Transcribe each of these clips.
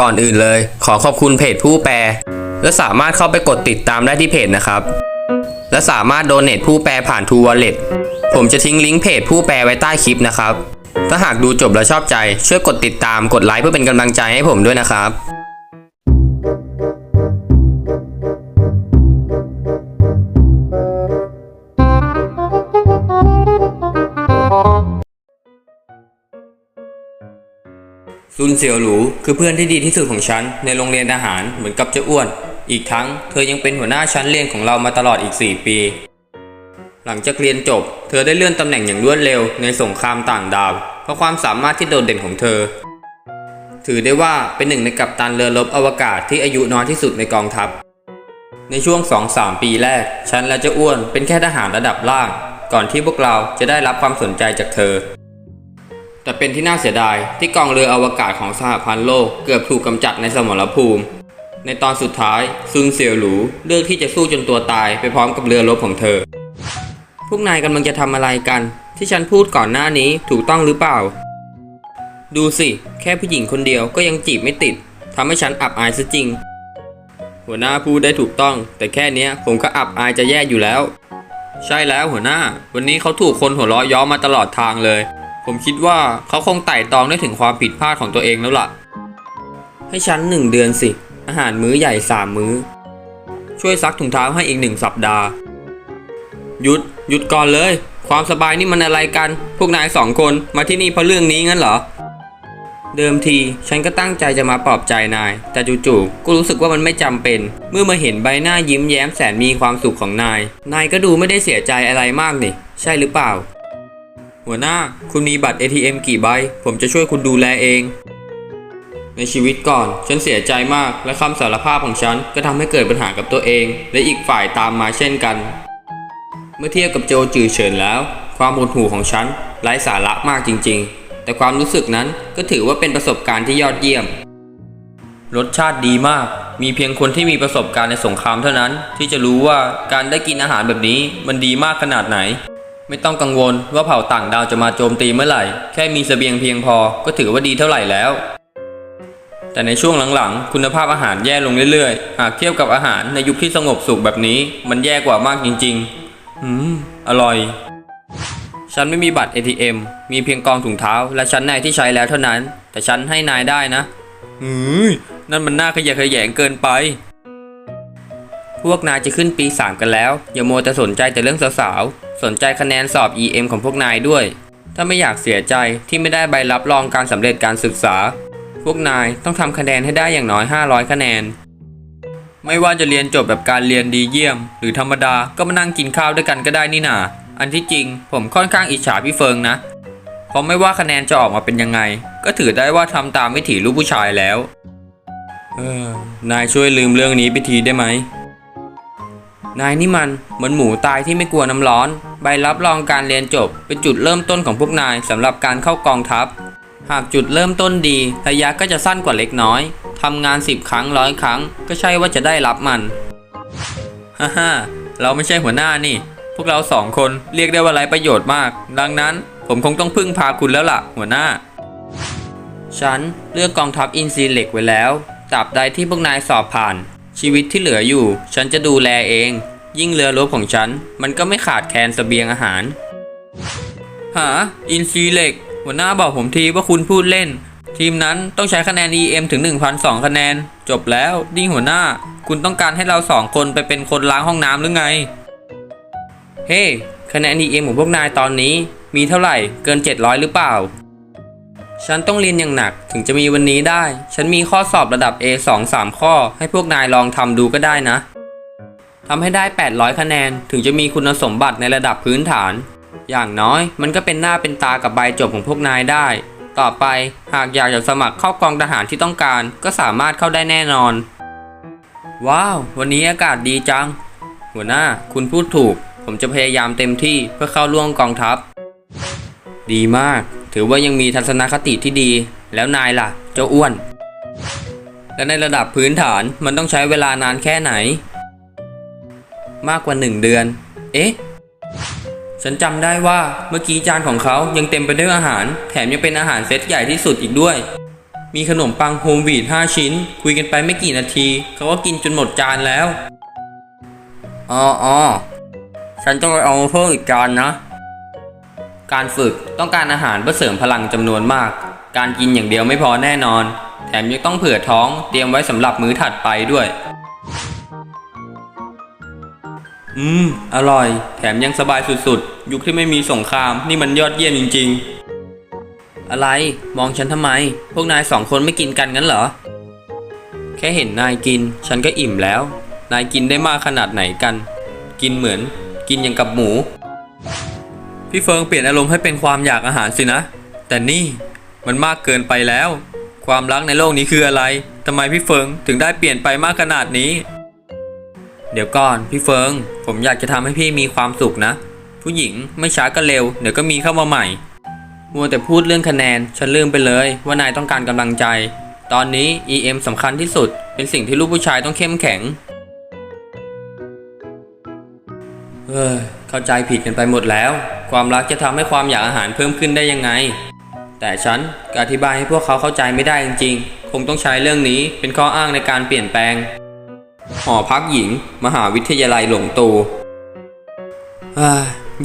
ก่อนอื่นเลย ขอขอบคุณเพจผู้แปล และสามารถเข้าไปกดติดตามได้ที่เพจนะครับ และสามารถโดเนทผู้แปลผ่านทูวอลเล็ตผมจะทิ้งลิงก์เพจผู้แปลไว้ใต้คลิปนะครับ ถ้าหากดูจบแล้วชอบใจ ช่วยกดติดตามกดไลค์เพื่อเป็นกำลังใจให้ผมด้วยนะครับ ซุนเสี่ยวหลูคือเพื่อนที่ดีที่สุดของฉันในโรงเรียนทหารเหมือนกับเจ้าอ้วน อีกทั้งเธอยังเป็นหัวหน้าชั้นเรียนของเรามาตลอดอีก 4 ปี หลังจากเรียนจบ เธอได้เลื่อนตำแหน่งอย่างรวดเร็วในสงครามต่างดาว เพราะความสามารถที่โดดเด่นของเธอ ถือได้ว่าเป็นหนึ่งในกัปตันเรือรบอวกาศที่อายุน้อยที่สุดในกองทัพ ในช่วง 2-3 ปีแรก ฉันและเจ้าอ้วนเป็นแค่ทหารระดับล่าง ก่อนที่พวกเราจะได้รับความสนใจจากเธอ แต่เป็นที่น่าเสียดายที่กองเรืออวกาศของสหพันธ์โลกเกือบถูกกำจัดในสมรภูมิ ในตอนสุดท้ายซุนเสี่ยวหลูเลือกที่จะสู้จนตัวตายไปพร้อมกับเรือรบของเธอ พวกนายกำลังจะทำอะไรกัน ที่ฉันพูดก่อนหน้านี้ถูกต้องหรือเปล่า ดูสิ แค่ผู้หญิงคนเดียวก็ยังจีบไม่ติดทำให้ฉันอับอายซะจริง หัวหน้าพูดได้ถูกต้อง แต่แค่นี้ผมก็อับอายจะแย่อยู่แล้ว ใช่แล้วหัวหน้า วันนี้เขาถูกคนหัวเราะย้อมาตลอดทางเลย ผมคิดว่าเขาคงไต่ตองได้ถึงความผิดพลาดของตัวเองแล้วล่ะ ให้ฉันหนึ่งเดือนสิ อาหารมื้อใหญ่สามมื้อ ช่วยซักถุงเท้าให้อีกหนึ่งสัปดาห์ หยุดหยุดก่อนเลย ความสบายนี่มันอะไรกัน พวกนายสองคนมาที่นี่เพราะเรื่องนี้งั้นเหรอ เดิมทีฉันก็ตั้งใจจะมาปลอบใจนาย แต่จู่ๆก็รู้สึกว่ามันไม่จำเป็น เมื่อมาเห็นใบหน้ายิ้มแย้มแสนมีความสุขของนาย นายก็ดูไม่ได้เสียใจอะไรมากนี่ ใช่หรือเปล่า หัวหน้า คุณมีบัตร ATM กี่ใบ ผมจะช่วยคุณดูแลเอง ในชีวิตก่อน ฉันเสียใจมาก และคำสารภาพของฉันก็ทำให้เกิดปัญหากับตัวเอง และอีกฝ่ายตามมาเช่นกัน เมื่อเทียบกับโจจือเฉินแล้ว ความหดหู่ของฉันไร้สาระมากจริง ๆ แต่ความรู้สึกนั้นก็ถือว่าเป็นประสบการณ์ที่ยอดเยี่ยม รสชาติดีมาก มีเพียงคนที่มีประสบการณ์ในสงครามเท่านั้น ที่จะรู้ว่าการได้กินอาหารแบบนี้มันดีมากขนาดไหน ไม่ต้องกังวลว่าเผ่าต่างดาวจะมาโจมตีเมื่อไหร่ แค่มีเสบียงเพียงพอก็ถือว่าดีเท่าไหร่แล้ว แต่ในช่วงหลังๆ คุณภาพอาหารแย่ลงเรื่อยๆ หากเทียบกับอาหารในยุคที่สงบสุขแบบนี้ มันแย่กว่ามากจริงๆ อืม อร่อย ฉันไม่มีบัตร ATM มีเพียงกองถุงเท้า และชั้นในที่ใช้แล้วเท่านั้น แต่ฉันให้นายได้นะอืมนั่นมันน่าขยะแขยงเกินไปพวกนายจะขึ้นปี3กันแล้ว อย่ามัวแต่สนใจแต่เรื่องสาว สนใจคะแนนสอบ EM ของพวกนายด้วย ถ้าไม่อยากเสียใจที่ไม่ได้ใบรับรองการสำเร็จการศึกษา พวกนายต้องทำคะแนนให้ได้อย่างน้อย 500 คะแนน ไม่ว่าจะเรียนจบแบบการเรียนดีเยี่ยม หรือธรรมดาก็มานั่งกินข้าวด้วยกันก็ได้นี่นาอันที่จริงผมค่อนข้างอิจฉาพี่เฟิงนะเพราะไม่ว่าคะแนนจะออกมาเป็นยังไง ก็ถือได้ว่าทำตามวิถีลูกผู้ชายแล้ว เออนายช่วยลืมเรื่องนี้ไปทีได้ไหม นายนี่มันเหมือนหมูตายที่ไม่กลัวน้ำร้อน ใบรับรองการเรียนจบ เป็นจุดเริ่มต้นของพวกนายสำหรับการเข้ากองทัพ หากจุดเริ่มต้นดีระยะก็จะสั้นกว่าเล็กน้อยทำงาน 10 ครั้งร้อยครั้ง ก็ใช่ว่าจะได้รับมันฮ่าฮ่าเราไม่ใช่หัวหน้านี่ พวกเราสองคนเรียกได้ว่าไรประโยชน์มาก ดังนั้นผมคงต้องพึ่งพาคุณแล้วล่ะ หัวหน้า ฉันเลือกกองทัพอินซีเหล็กไว้แล้วตราบใดที่พวกนายสอบผ่าน ชีวิตที่เหลืออยู่ ฉันจะดูแลเอง ยิ่งเรือรบของฉัน มันก็ไม่ขาดแคลนเสบียงอาหาร หา อินซีเหล็ก หัวหน้าบอกผมทีว่าคุณพูดเล่น ทีมนั้นต้องใช้คะแนน EM ถึง 1,002 คะแนน จบแล้ว ดิ้งหัวหน้า คุณต้องการให้เราสองคนไปเป็นคนล้างห้องน้ำหรือไง เฮ้คะแนน EM ของพวกนายตอนนี้ มีเท่าไหร่ เกิน 700 หรือเปล่า ฉันต้องเรียนอย่างหนักถึงจะมีวันนี้ได้ ฉันมีข้อสอบระดับ A 2 3ข้อ ให้พวกนายลองทำดูก็ได้นะทำให้ได้ 800 คะแนน ถึงจะมีคุณสมบัติในระดับพื้นฐาน อย่างน้อยมันก็เป็นหน้าเป็นตากับใบจบของพวกนายได้ ต่อไปหากอยากจะสมัครเข้ากองทหารที่ต้องการ ก็สามารถเข้าได้แน่นอน ว้าว วันนี้อากาศดีจัง หัวหน้า คุณพูดถูก ผมจะพยายามเต็มที่เพื่อเข้าร่วมกองทัพ ดีมาก ถือว่ายังมีทัศนคติที่ดี แล้วนายล่ะ เจ้าอ้วน และในระดับพื้นฐานมันต้องใช้เวลานานแค่ไหน มากกว่าหนึ่งเดือน เอ๊ะ ฉันจำได้ว่าเมื่อกี้จานของเขายังเต็มไปด้วยอาหาร แถมยังเป็นอาหารเซตใหญ่ที่สุดอีกด้วย มีขนมปังโฮมวีดห้าชิ้น คุยกันไปไม่กี่นาที เขาก็กินจนหมดจานแล้วอ๋ออฉันต้องไปเอาเพิ่มอีกจานนะ การฝึกต้องการอาหารเพื่อเสริมพลังจำนวนมาก การกินอย่างเดียวไม่พอแน่นอน แถมยังต้องเผื่อท้องเตรียมไว้สำหรับมื้อถัดไปด้วย อืม อร่อย แถมยังสบายสุดๆ ยุคที่ไม่มีสงครามนี่มันยอดเยี่ยมจริง ๆ อะไร มองฉันทำไม พวกนายสองคนไม่กินกันงั้นเหรอ แค่เห็นนายกิน ฉันก็อิ่มแล้ว นายกินได้มากขนาดไหนกัน กินเหมือน กินอย่างกับหมู พี่เฟิงเปลี่ยนอารมณ์ให้เป็นความอยากอาหารสินะ แต่นี่มันมากเกินไปแล้ว ความรักในโลกนี้คืออะไรทำไมพี่เฟิงถึงได้เปลี่ยนไปมากขนาดนี้ เดี๋ยวก่อนพี่เฟิง ผมอยากจะทำให้พี่มีความสุขนะ ผู้หญิงไม่ช้าก็เร็ว เดี๋ยวก็มีเข้ามาใหม่ มัวแต่พูดเรื่องคะแนน ฉันลืมไปเลย ว่านายต้องการกำลังใจ ตอนนี้ EM สำคัญที่สุด เป็นสิ่งที่ลูกผู้ชายต้องเข้มแข็งเฮ้ยเข้าใจผิดกันไปหมดแล้ว ความรักจะทำให้ความอยากอาหารเพิ่มขึ้นได้ยังไง แต่ฉันก็อธิบายให้พวกเขาเข้าใจไม่ได้จริงๆ คงต้องใช้เรื่องนี้เป็นข้ออ้างในการเปลี่ยนแปลง หอพักหญิง มหาวิทยาลัยหลงตู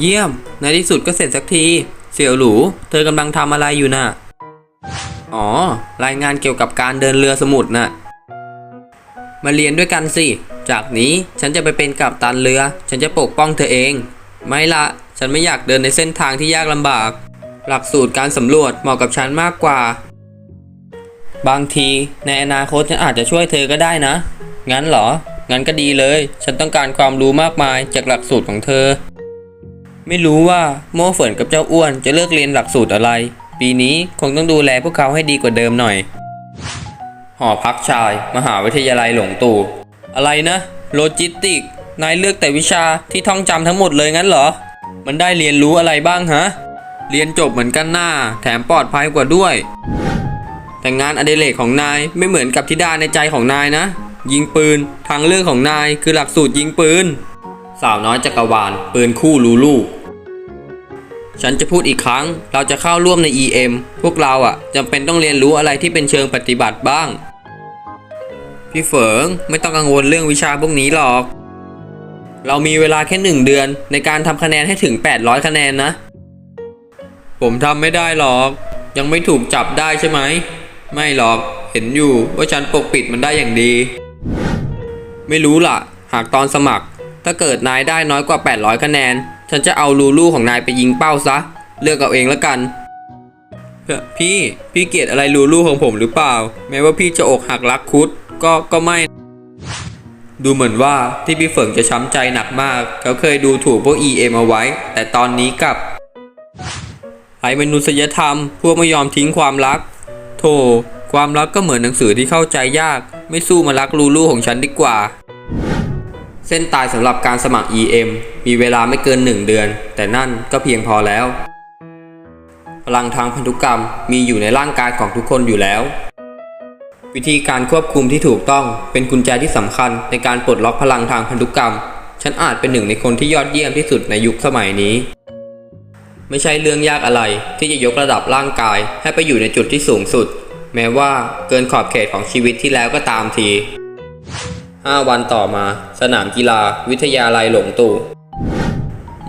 เยี่ยม ในที่สุดก็เสร็จสักที เสี่ยวหลูเธอกำลังทำอะไรอยู่น่ะ อ๋อ รายงานเกี่ยวกับการเดินเรือสมุทรน่ะ มาเรียนด้วยกันสิ จากนี้ฉันจะไปเป็นกัปตันเรือ ฉันจะปกป้องเธอเอง ไม่ละ ฉันไม่อยากเดินในเส้นทางที่ยากลำบาก หลักสูตรการสำรวจเหมาะกับฉันมากกว่า บางทีในอนาคตฉันอาจจะช่วยเธอก็ได้นะ งั้นเหรอ งั้นก็ดีเลย ฉันต้องการความรู้มากมายจากหลักสูตรของเธอ ไม่รู้ว่าโม่เฟินกับเจ้าอ้วนจะเลิกเรียนหลักสูตรอะไร ปีนี้คงต้องดูแลพวกเขาให้ดีกว่าเดิมหน่อย หอพักชาย มหาวิทยาลัยหลงตู่ อะไรนะ โลจิสติก นายเลือกแต่วิชาที่ท่องจำทั้งหมดเลยงั้นเหรอ มันได้เรียนรู้อะไรบ้างฮะ เรียนจบเหมือนกันหน้า แถมปลอดภัยกว่าด้วย แต่งานอดิเรกของนายไม่เหมือนกับที่ดาในใจของนายนะ ยิงปืน ทางเลือกของนายคือหลักสูตรยิงปืน สาวน้อยจักรวาล ปืนคู่ลูลูฉันจะพูดอีกครั้ง เราจะเข้าร่วมใน EM พวกเราอะ่ะจำเป็นต้องเรียนรู้อะไรที่เป็นเชิงปฏิบัติบ้าง พี่เฟิงไม่ต้องกังวลเรื่องวิชาพวกนี้หรอก เรามีเวลาแค่หนึ่งเดือนในการทำคะแนนให้ถึง 800 คะแนนนะ ผมทำไม่ได้หรอก ยังไม่ถูกจับได้ใช่ไหม ไม่หรอก เห็นอยู่ว่าฉันปกปิดมันได้อย่างดี ไม่รู้ล่ะ หากตอนสมัคร ถ้าเกิดนายได้น้อยกว่า 800 คะแนน ฉันจะเอาลูลูของนายไปยิงเป้าซะ เลือกเอาเองละกัน พี่ พี่เกลียดอะไรลูลูของผมหรือเปล่า แม้ว่าพี่จะอกหักรักคุด ก็ ก็ไม่ ดูเหมือนว่าที่พี่เฟิงจะช้ำใจหนักมาก เขาเคยดูถูกพวก EM เอาไว้ แต่ตอนนี้กลับไอ้มนุษยธรรม พวกไม่ยอมทิ้งความรัก โธ่ความรักก็เหมือนหนังสือที่เข้าใจยาก ไม่สู้มารักลูลูของฉันดีกว่า เส้นตายสำหรับการสมัคร EM มีเวลาไม่เกิน1เดือน แต่นั่นก็เพียงพอแล้ว พลังทางพันธุกรรมมีอยู่ในร่างกายของทุกคนอยู่แล้ว วิธีการควบคุมที่ถูกต้องเป็นกุญแจที่สำคัญในการปลดล็อกพลังทางพันธุกรรม ฉันอาจเป็นหนึ่งในคนที่ยอดเยี่ยมที่สุดในยุคสมัยนี้ ไม่ใช่เรื่องยากอะไรที่จะยกระดับร่างกายให้ไปอยู่ในจุดที่สูงสุด แม้ว่าเกินขอบเขตของชีวิตที่แล้วก็ตามที 5 วันต่อมา สนามกีฬา วิทยาลัยหลงตู่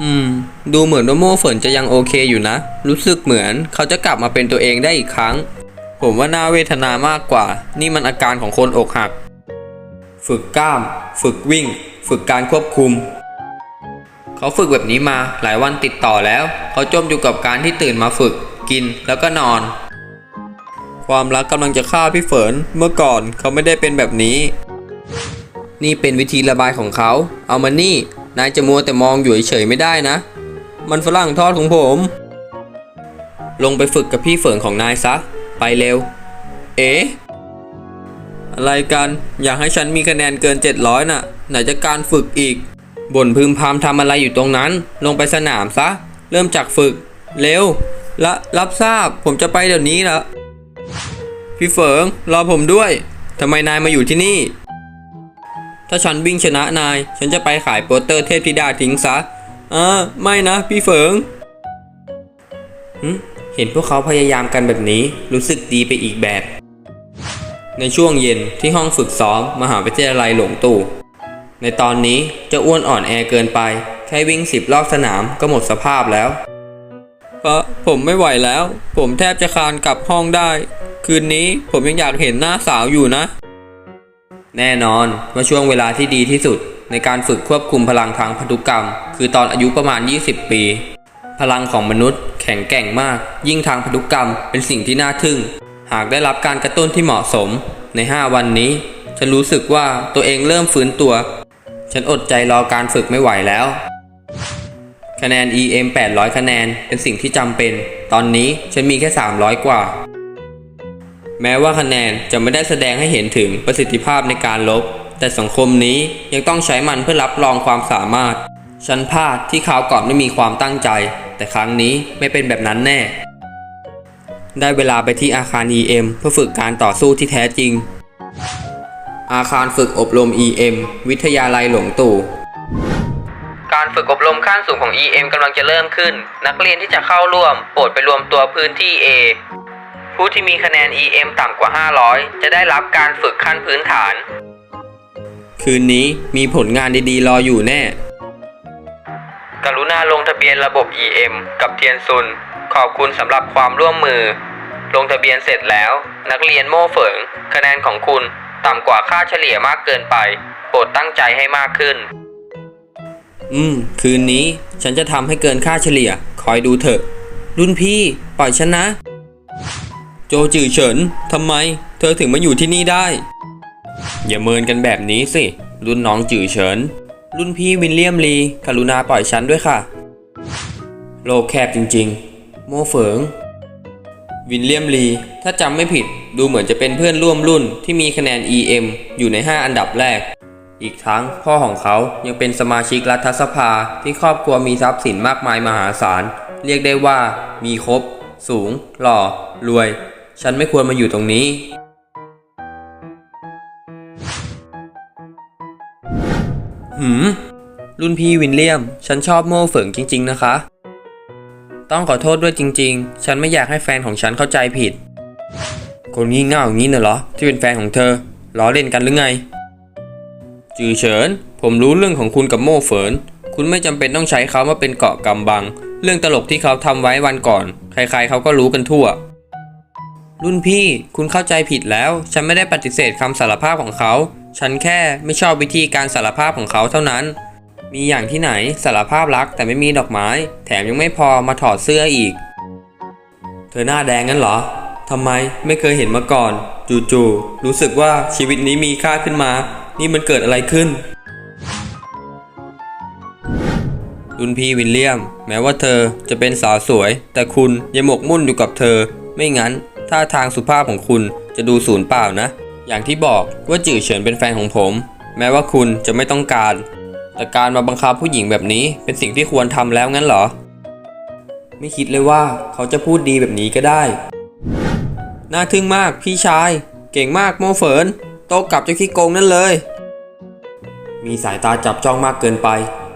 อืม ดูเหมือนว่าโม่เฟินจะยังโอเคอยู่นะ รู้สึกเหมือนเขาจะกลับมาเป็นตัวเองได้อีกครั้ง ผมว่าน่าเวทนามากกว่า นี่มันอาการของคนอกหัก ฝึกกล้าม ฝึกวิ่ง ฝึกการควบคุม เขาฝึกแบบนี้มาหลายวันติดต่อแล้ว เขาจมอยู่กับการที่ตื่นมาฝึก กินแล้วก็นอน ความรักกำลังจะฆ่าพี่เฟินเมื่อก่อนเขาไม่ได้เป็นแบบนี้ นี่เป็นวิธีระบายของเขา เอามานี่ นายจะมัวแต่มองอยู่เฉยๆไม่ได้นะ มันฝรั่งทอดของผม ลงไปฝึกกับพี่เฟินของนายซะ ไปเร็ว เอ๊ะอะไรกัน อยากให้ฉันมีคะแนนเกิน 700 น่ะ ไหนจะการฝึกอีก บ่นพึมพำทำอะไรอยู่ตรงนั้น ลงไปสนามซะ เริ่มจากฝึก เร็วละรับทราบ ผมจะไปเดี๋ยวนี้ละพี่เฟิง รอผมด้วย ทำไมนายมาอยู่ที่นี่ ถ้าฉันวิ่งชนะนาย ฉันจะไปขายโปสเตอร์เทพธิดาทิ้งซะอ่าไม่นะ พี่เฟิง เห็นพวกเขาพยายามกันแบบนี้รู้สึกดีไปอีกแบบ ในช่วงเย็นที่ห้องฝึกซ้อมมหาวิทยาลัยหลวงตู่ในตอนนี้เจะอ้วนอ่อนแอเกินไป แค่วิ่งสิบรอบสนามก็หมดสภาพแล้ว เพราะผมไม่ไหวแล้ว ผมแทบจะคานกลับห้องได้ คืนนี้ผมยังอยากเห็นหน้าสาวอยู่นะ แน่นอนว่าช่วงเวลาที่ดีที่สุดในการฝึกควบคุมพลังทางพันธุกรรม คือตอนอายุประมาณ 20 ปี พลังของมนุษย์แข็งแกร่งมาก ยิ่งทางพันธุกรรมเป็นสิ่งที่น่าทึ่ง หากได้รับการกระตุ้นที่เหมาะสมใน 5 วันนี้ ฉันรู้สึกว่าตัวเองเริ่มฟื้นตัว ฉันอดใจรอการฝึกไม่ไหวแล้ว คะแนน EM 800 คะแนนเป็นสิ่งที่จำเป็น ตอนนี้ฉันมีแค่ 300 กว่า แม้ว่าคะแนนจะไม่ได้แสดงให้เห็นถึงประสิทธิภาพในการลบ แต่สังคมนี้ยังต้องใช้มันเพื่อรับรองความสามารถ ฉันพลาดที่คราวก่อนไม่มีความตั้งใจ แต่ครั้งนี้ไม่เป็นแบบนั้นแน่ ได้เวลาไปที่อาคาร EM เพื่อฝึกการต่อสู้ที่แท้จริง อาคารฝึกอบรม EM วิทยาลัยหลวงตู่การฝึกอบรมขั้นสูงของ EM กำลังจะเริ่มขึ้น นักเรียนที่จะเข้าร่วม โปรดไปรวมตัวพื้นที่ A ผู้ที่มีคะแนน EM ต่ำกว่า 500 จะได้รับการฝึกขั้นพื้นฐาน คืนนี้มีผลงานดีๆ รออยู่แน่ กรุณาลงทะเบียนระบบ EM กับเทียนซุน ขอบคุณสำหรับความร่วมมือ ลงทะเบียนเสร็จแล้ว นักเรียนโม่เฝิง คะแนนของคุณต่ำกว่าค่าเฉลี่ยมากเกินไป โปรดตั้งใจให้มากขึ้น อืม คืนนี้ฉันจะทำให้เกินค่าเฉลี่ย คอยดูเถอะ รุ่นพี่ปล่อยฉันนะ โจจือเฉินทำไม เธอถึงมาอยู่ที่นี่ได้ อย่าเมินกันแบบนี้สิ รุ่นน้องจือเฉิน รุ่นพี่วินเลียมลีกรุณาปล่อยฉันด้วยค่ะ โลกแคบจริงๆ โมเฟิง วินเลียมลี ถ้าจำไม่ผิดดูเหมือนจะเป็นเพื่อนร่วมรุ่นที่มีคะแนน EM อยู่ใน 5 อันดับแรก อีกทั้งพ่อของเขายังเป็นสมาชิกรัฐสภาที่ครอบครัวมีทรัพย์สินมากมายมหาศาล เรียกได้ว่ามีครบ สูง หล่อ รวย ฉันไม่ควรมาอยู่ตรงนี้ หืม รุ่นพี่วินเลียม ฉันชอบโม่เฝิงจริง ๆ นะคะ ต้องขอโทษด้วยจริง ๆ ฉันไม่อยากให้แฟนของฉันเข้าใจผิด คนงี่เง่าอย่างนี้น่ะเหรอ ที่เป็นแฟนของเธอล้อเล่นกันหรือไง จือเฉิน ผมรู้เรื่องของคุณกับโม่เฟินคุณไม่จำเป็นต้องใช้เขามาเป็นเกาะกำบัง เรื่องตลกที่เขาทำไว้วันก่อน ใครๆเขาก็รู้กันทั่ว รุ่นพี่ คุณเข้าใจผิดแล้ว ฉันไม่ได้ปฏิเสธคำสารภาพของเขา ฉันแค่ไม่ชอบวิธีการสารภาพของเขาเท่านั้น มีอย่างที่ไหนสารภาพรักแต่ไม่มีดอกไม้ แถมยังไม่พอมาถอดเสื้ออีก เธอหน้าแดงงั้นเหรอทำไมไม่เคยเห็นมาก่อน จู่ๆรู้สึกว่าชีวิตนี้มีค่าขึ้นมา นี่มันเกิดอะไรขึ้นรุ่นพี่วิลเลียม แม้ว่าเธอจะเป็นสาวสวย แต่คุณยังหมกมุ่นอยู่กับเธอ ไม่งั้นท่าทางสุภาพของคุณจะดูสูญเปล่านะ อย่างที่บอกว่าจื่อเฉินเป็นแฟนของผม แม้ว่าคุณจะไม่ต้องการ แต่การมาบังคับผู้หญิงแบบนี้เป็นสิ่งที่ควรทำแล้วงั้นเหรอ ไม่คิดเลยว่าเขาจะพูดดีแบบนี้ก็ได้ น่าทึ่งมากพี่ชาย เก่งมากโมเฟินโตกลับเจ้าขี้โกงนั่นเลย มีสายตาจับจ้องมากเกินไป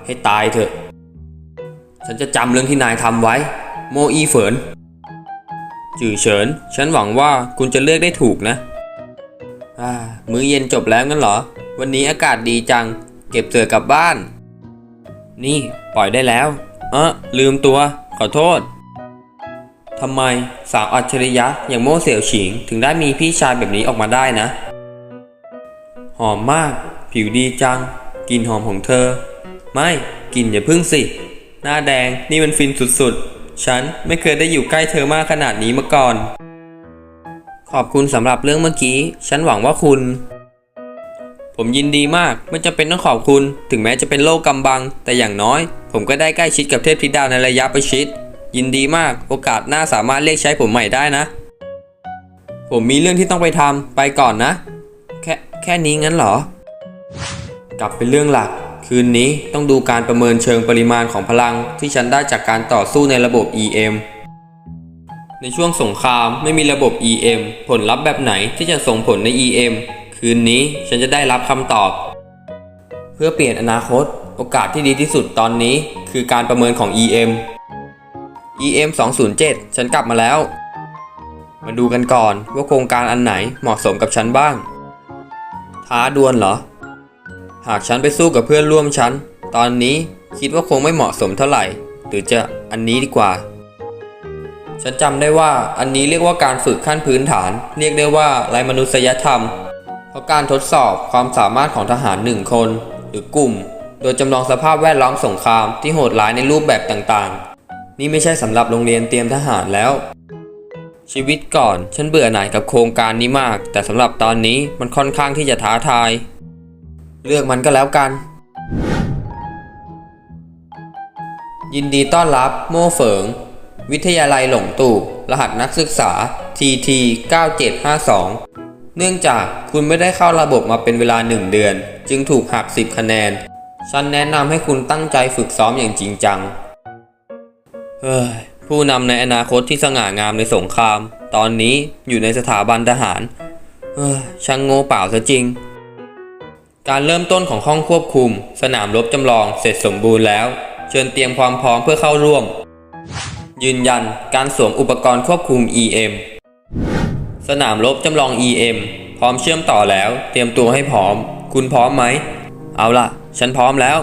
ให้ตายเถอะ ฉันจะจำเรื่องที่นายทำไว้ โมอีเฟินจื่อเฉิน ฉันหวังว่าคุณจะเลือกได้ถูกนะ มื้อเย็นจบแล้วงั้นเหรอ วันนี้อากาศดีจัง เก็บเสือกลับบ้าน นี่ปล่อยได้แล้ว เออลืมตัว ขอโทษทำไมสาวอัจฉริยะอย่างโม่เสี่ยวฉิง ถึงได้มีพี่ชายแบบนี้ออกมาได้นะ หอมมาก ผิวดีจังกลิ่นหอมของเธอ ไม่กลิ่นอย่าพึ่งสิ หน้าแดงนี่มันฟินสุดๆ ฉันไม่เคยได้อยู่ใกล้เธอมากขนาดนี้มาก่อน ขอบคุณสำหรับเรื่องเมื่อกี้ ฉันหวังว่าคุณ ผมยินดีมาก ไม่จำเป็นต้องขอบคุณ ถึงแม้จะเป็นโลกกำบัง แต่อย่างน้อย ผมก็ได้ใกล้ชิดกับเทพธิดาในระยะประชิด ยินดีมาก โอกาสหน้าสามารถเรียกใช้ผมใหม่ได้นะ ผมมีเรื่องที่ต้องไปทำไปก่อนนะ แค่แค่นี้งั้นเหรอ กลับเป็นเรื่องหลัก คืนนี้ต้องดูการประเมินเชิงปริมาณของพลังที่ฉันได้จากการต่อสู้ในระบบ EM ในช่วงสงครามไม่มีระบบ EM ผลลัพธ์แบบไหนที่จะส่งผลใน EM คืนนี้ฉันจะได้รับคำตอบ เพื่อเปลี่ยนอนาคต โอกาสที่ดีที่สุดตอนนี้ คือการประเมินของ EM EM 207 ฉันกลับมาแล้ว มาดูกันก่อนว่าโครงการอันไหนเหมาะสมกับฉันบ้าง ท้าดวลเหรอ หากฉันไปสู้กับเพื่อนร่วมชั้น ตอนนี้คิดว่าคงไม่เหมาะสมเท่าไหร่ หรือจะอันนี้ดีกว่า ฉันจำได้ว่าอันนี้เรียกว่าการฝึกขั้นพื้นฐาน เรียกได้ว่าไรมนุษยธรรม เพราะการทดสอบความสามารถของทหารหนึ่งคน หรือกลุ่ม โดยจำลองสภาพแวดล้อมสงครามที่โหดร้ายในรูปแบบต่างๆ นี่ไม่ใช่สำหรับโรงเรียนเตรียมทหารแล้ว ชีวิตก่อนฉันเบื่อหน่ายกับโครงการนี้มาก แต่สำหรับตอนนี้มันค่อนข้างที่จะท้าทาย เลือกมันก็แล้วกัน ยินดีต้อนรับโม่เฝิง วิทยาลัยหลงตู่ รหัสนักศึกษา TT 9752 เนื่องจากคุณไม่ได้เข้าระบบมาเป็นเวลา 1 เดือน จึงถูกหัก 10 คะแนน ฉันแนะนำให้คุณตั้งใจฝึกซ้อมอย่างจริงจัง เฮ้ย ผู้นำในอนาคตที่สง่างามในสงคราม ตอนนี้อยู่ในสถาบันทหาร เฮ้ย ช่างโง่เปล่าซะจริง การเริ่มต้นของห้องควบคุม สนามรบจำลองเสร็จสมบูรณ์แล้ว เชิญเตรียมความพร้อมเพื่อเข้าร่วม ยืนยันการสวมอุปกรณ์ควบคุม EM สนามรบจำลอง EM พร้อมเชื่อมต่อแล้ว เตรียมตัวให้พร้อม คุณพร้อมไหม เอาล่ะ ฉันพร้อมแล้ว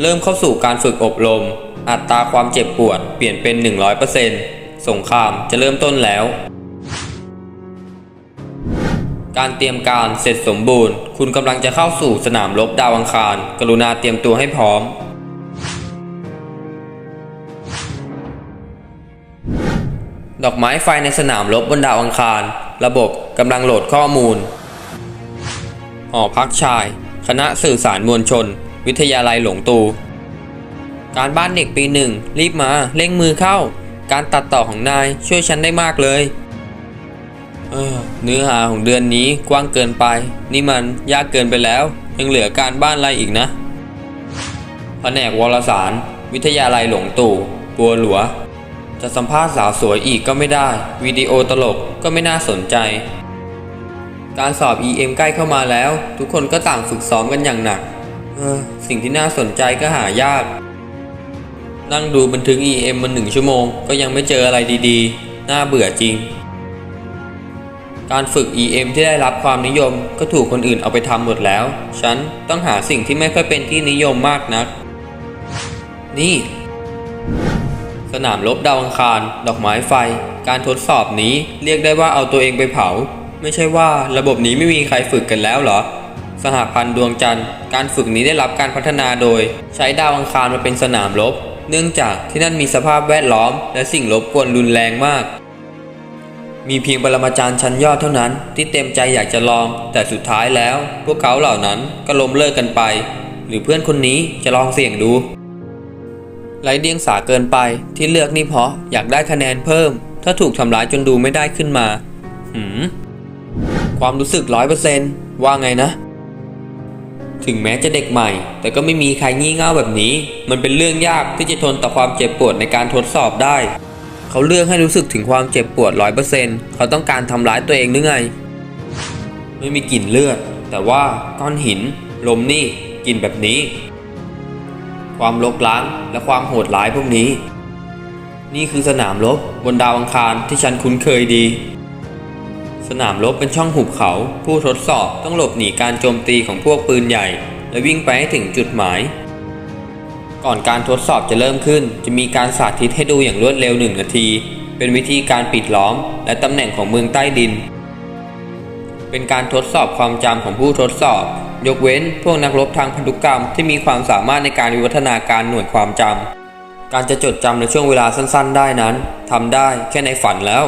เริ่มเข้าสู่การฝึกอบรม อัตราความเจ็บปวดเปลี่ยนเป็น 100%สงครามจะเริ่มต้นแล้ว การเตรียมการเสร็จสมบูรณ์ คุณกำลังจะเข้าสู่สนามรบดาวอังคาร กรุณาเตรียมตัวให้พร้อม ดอกไม้ไฟในสนามรบบนดาวอังคาร ระบบกำลังโหลดข้อมูล หอพักชาย คณะสื่อสารมวลชน วิทยาลัยหลงตู การบ้านเด็กปีหนึ่ง รีบมาเร่งมือเข้า การตัดต่อของนายช่วยฉันได้มากเลยเเนื้อหาของเดือนนี้กว้างเกินไป นี่มันยากเกินไปแล้ว ยังเหลือการบ้านอะไรอีกนะแผนกวารสาร วิทยาลัยหลงตู่ปัวหลัว จะสัมภาษณ์สาวสวยอีกก็ไม่ได้ วิดีโอตลกก็ไม่น่าสนใจ การสอบ EM ใกล้เข้ามาแล้ว ทุกคนก็ต่างฝึกซ้อมกันอย่างหนัก เออ สิ่งที่น่าสนใจก็หายาก นั่งดูบันทึก EM มาหนึ่งชั่วโมง ก็ยังไม่เจออะไรดีๆ น่าเบื่อจริง การฝึก EM ที่ได้รับความนิยม ก็ถูกคนอื่นเอาไปทำหมดแล้ว ฉันต้องหาสิ่งที่ไม่ค่อยเป็นที่นิยมมากนัก นี่ สนามรบดาวอังคาร ดอกไม้ไฟ การทดสอบนี้เรียกได้ว่าเอาตัวเองไปเผา ไม่ใช่ว่าระบบนี้ไม่มีใครฝึกกันแล้วเหรอ สหพันธ์ดวงจันทร์ การฝึกนี้ได้รับการพัฒนาโดย ใช้ดาวอังคารมาเป็นสนามรบเนื่องจากที่นั่นมีสภาพแวดล้อม และสิ่งรบกวนรุนแรงมาก มีเพียงปรมาจารย์ชั้นยอดเท่านั้น ที่เต็มใจอยากจะลอง แต่สุดท้ายแล้ว พวกเขาเหล่านั้นก็ล้มเลิกกันไป หรือเพื่อนคนนี้จะลองเสี่ยงดู ไร้เดียงสาเกินไปที่เลือกนี่เพราะอยากได้คะแนนเพิ่ม ถ้าถูกทำร้ายจนดูไม่ได้ขึ้นมา หืม ความรู้สึกร้อยเปอร์เซนว่าไงนะ ถึงแม้จะเด็กใหม่ แต่ก็ไม่มีใครงี่เง่าแบบนี้ มันเป็นเรื่องยากที่จะทนต่อความเจ็บปวดในการทดสอบได้ เขาเลือกให้รู้สึกถึงความเจ็บปวดร้อยเปอร์เซนเขาต้องการทำร้ายตัวเองหรือไง ไม่มีกลิ่นเลือด แต่ว่าก้อนหิน ลมนี่กลิ่นแบบนี้ ความลกล้างและความโหดร้ายพวกนี้ นี่คือสนามรบบนดาวอังคารที่ฉันคุ้นเคยดี สนามรบเป็นช่องหุบเขา ผู้ทดสอบต้องหลบหนีการโจมตีของพวกปืนใหญ่ และวิ่งไปให้ถึงจุดหมาย ก่อนการทดสอบจะเริ่มขึ้น จะมีการสาธิตให้ดูอย่างรวดเร็วหนึ่งนาที เป็นวิธีการปิดล้อม และตำแหน่งของเมืองใต้ดิน เป็นการทดสอบความจำของผู้ทดสอบ ยกเว้นพวกนักรบทางพันธุกรรมที่มีความสามารถในการวิวัฒนาการหน่วยความจำ การจะจดจำในช่วงเวลาสั้นๆ ได้นั้นทำได้แค่ในฝันแล้ว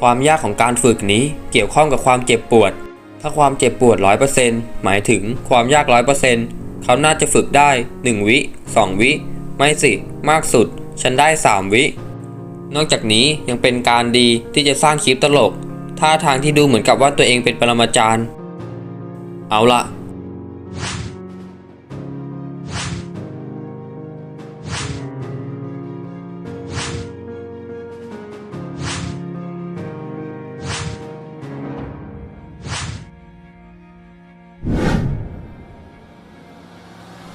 ความยากของการฝึกนี้เกี่ยวข้องกับความเจ็บปวด ถ้าความเจ็บปวด 100%หมายถึงความยาก 100%เขาน่าจะฝึกได้ 1 วิ 2 วิ ไม่สิ มากสุด ฉันได้ 3 วิ นอกจากนี้ยังเป็นการดีที่จะสร้างคลิปตลกท่าทางที่ดูเหมือนกับว่าตัวเองเป็นปรมาจารย์ เอาละ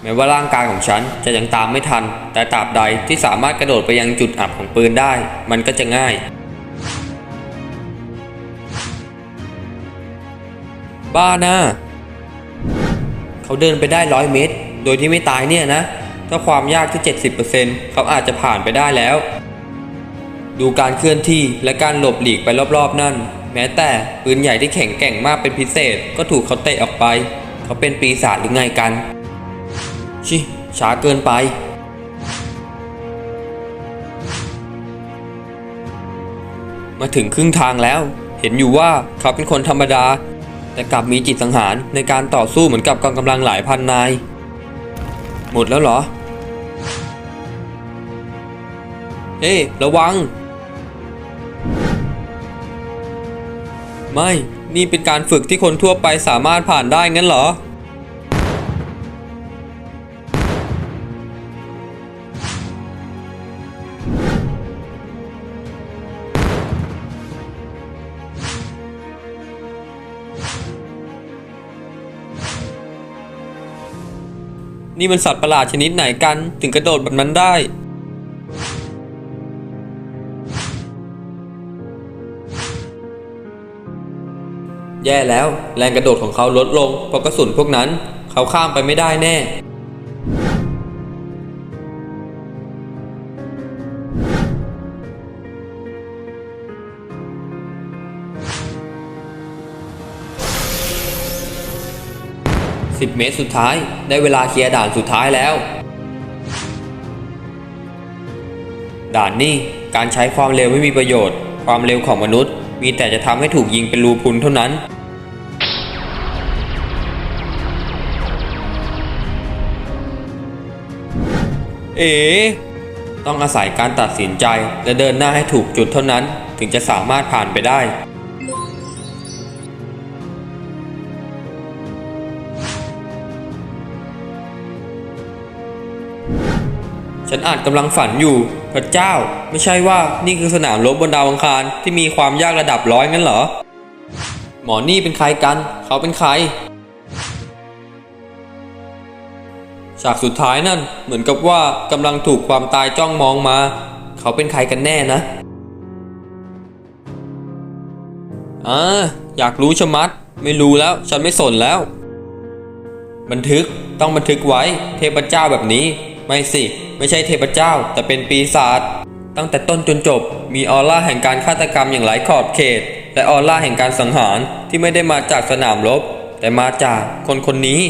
แม้ว่าร่างกายของฉันจะยังตามไม่ทัน แต่ตราบใดที่สามารถกระโดดไปยังจุดอับของปืนได้ มันก็จะง่าย บ้านะ่า เขาเดินไปได้ร้อยเมตร โดยที่ไม่ตายเนี่ยนะ ถ้าความยากที่ 70%เขาอาจจะผ่านไปได้แล้ว ดูการเคลื่อนที่และการหลบหลีกไปรอบๆ นั่น แม้แต่ปืนใหญ่ที่แข็งแกร่งมากเป็นพิเศษ ก็ถูกเขาเตะออกไป เขาเป็นปีศาจหรือไงกัน ชิช้าเกินไปมาถึงครึ่งทางแล้ว เห็นอยู่ว่าเขาเป็นคนธรรมดา แต่กลับมีจิตสังหารในการต่อสู้เหมือนกับกองกำลังหลายพันนาย หมดแล้วเหรอเฮ้ระวัง ไม่ นี่เป็นการฝึกที่คนทั่วไปสามารถผ่านได้งั้นเหรอ นี่มันสัตว์ประหลาดชนิดไหนกัน ถึงกระโดดแบบนั้นได้ แย่แล้วแรงกระโดดของเขาลดลงเพราะกระสุนพวกนั้น เขาข้ามไปไม่ได้แน่ สิบเมตรสุดท้าย ได้เวลาเคลียร์ด่านสุดท้ายแล้ว ด่านนี้การใช้ความเร็วไม่มีประโยชน์ ความเร็วของมนุษย์ มีแต่จะทำให้ถูกยิงเป็นรูพุนเท่านั้นเอ๋ต้องอาศัยการตัดสินใจและเดินหน้าให้ถูกจุดเท่านั้น ถึงจะสามารถผ่านไปได้ ฉันอาจกำลังฝันอยู่ พระเจ้า ไม่ใช่ว่านี่คือสนามรบบนดาวอังคารที่มีความยากระดับร้อยงั้นเหรอ หมอนี่เป็นใครกัน เขาเป็นใคร ฉากสุดท้ายนั่นเหมือนกับว่ากำลังถูกความตายจ้องมองมา เขาเป็นใครกันแน่นะอ่าอยากรู้ชะมัด ไม่รู้แล้ว ฉันไม่สนแล้ว บันทึกต้องบันทึกไว้ เทพเจ้าแบบนี้ ไม่สิ ไม่ใช่เทพเจ้า แต่เป็นปีศาจตั้งแต่ต้นจนจบ มีออร่าแห่งการฆาตกรรมอย่างหลายขอบเขต และออร่าแห่งการสังหารที่ไม่ได้มาจากสนามรบ แต่มาจากคนคนนี้